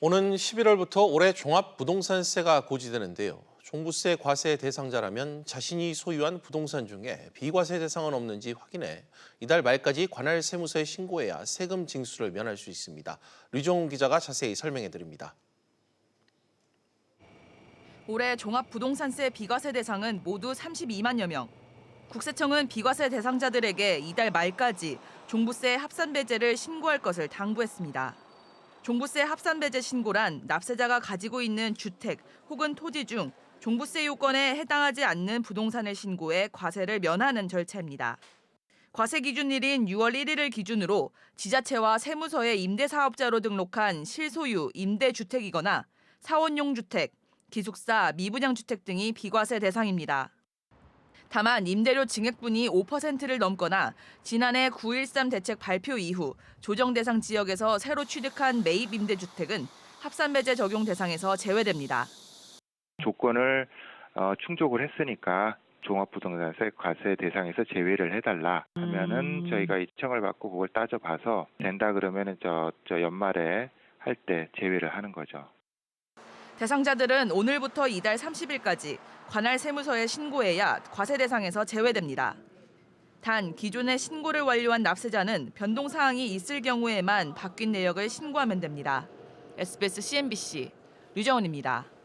오는 11월부터 올해 종합부동산세가 고지되는데요. 종부세 과세 대상자라면 자신이 소유한 부동산 중에 비과세 대상은 없는지 확인해 이달 말까지 관할 세무서에 신고해야 세금 징수를 면할 수 있습니다. 류정훈 기자가 자세히 설명해 드립니다. 올해 종합부동산세 비과세 대상은 모두 32만여 명. 국세청은 비과세 대상자들에게 이달 말까지 종부세 합산 배제를 신고할 것을 당부했습니다. 종부세 합산 배제 신고란 납세자가 가지고 있는 주택 혹은 토지 중 종부세 요건에 해당하지 않는 부동산을 신고해 과세를 면하는 절차입니다. 과세 기준일인 6월 1일을 기준으로 지자체와 세무서에 임대사업자로 등록한 실소유 임대주택이거나 사원용 주택, 기숙사, 미분양 주택 등이 비과세 대상입니다. 다만 임대료 증액분이 5%를 넘거나 지난해 9.13 대책 발표 이후 조정 대상 지역에서 새로 취득한 매입 임대주택은 합산 배제 적용 대상에서 제외됩니다. 조건을 어, 충족을 했으니까 종합부동산세 과세 대상에서 제외를 해달라 하면은 음. 저희가 이청을 받고 그걸 따져봐서 된다 그러면은 저, 저 연말에 할 때 제외를 하는 거죠. 대상자들은 오늘부터 이달 30일까지 관할 세무서에 신고해야 과세 대상에서 제외됩니다. 단 기존에 신고를 완료한 납세자는 변동 사항이 있을 경우에만 바뀐 내역을 신고하면 됩니다. SBS CNBC 류정원입니다.